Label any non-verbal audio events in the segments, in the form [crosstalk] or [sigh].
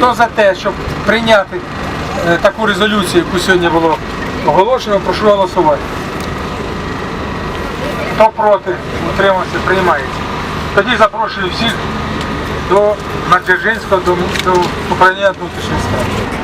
Хто за те, щоб прийняти е, таку резолюцію, яку сьогодні було оголошено, прошу голосувати. Хто проти, утримався, приймається. Тоді запрошую всіх до Надзержинського, до, до управління внутрішніх справ.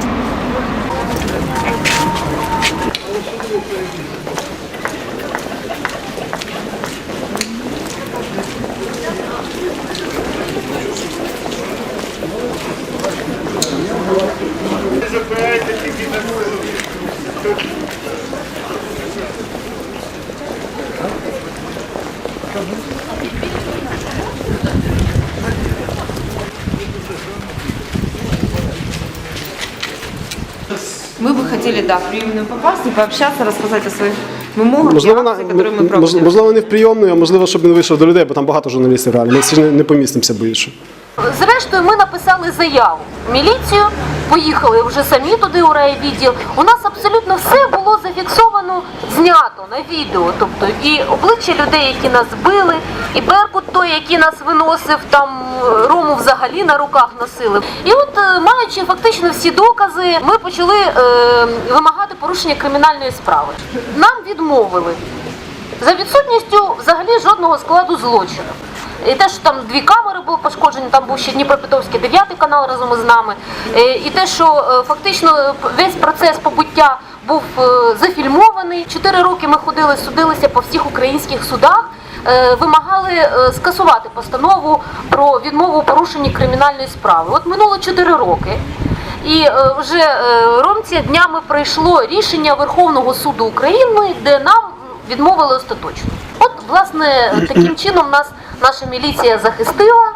Мы бы хотели, да, в приемную попасть и пообщаться, рассказать о своих вымогах Можливо, и на, акции, которые мы мож- проводим. можливо, не в прийомну, а можливо, щоб він вийшов до людей, бо там багато журналістів реально. Ми всі не, не помістимося більше. Зрештою, ми написали заяву в міліцію, поїхали вже самі туди у райвідділ. У нас абсолютно все було зафіксовано, знято на відео. Тобто і обличчя людей, які нас били, і Беркут той, який нас виносив, там е, Рому взагалі на руках носили. І от, е, маючи фактично всі докази, ми почали е, вимагати порушення кримінальної справи. Нам відмовили за відсутністю взагалі жодного складу злочину. І те, що там дві камери були пошкоджені, там був ще Дніпропетровський дев'ятий канал разом із нами. Е, І те, що е, фактично весь процес побуття був е, зафільмований. Чотири роки ми ходили, судилися по всіх українських судах. Вимагали скасувати постанову про відмову у порушенні кримінальної справи. От минуло 4 роки. І вже ромці днями прийшло рішення Верховного суду України, де нам відмовили остаточно. От, власне, таким [clears throat] чином нас наша міліція захистила.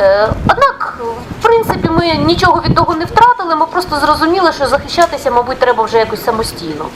Е, Однак, в принципі, ми нічого від того не втратили. Ми просто зрозуміли, що захищатися, мабуть, треба вже якось самостійно.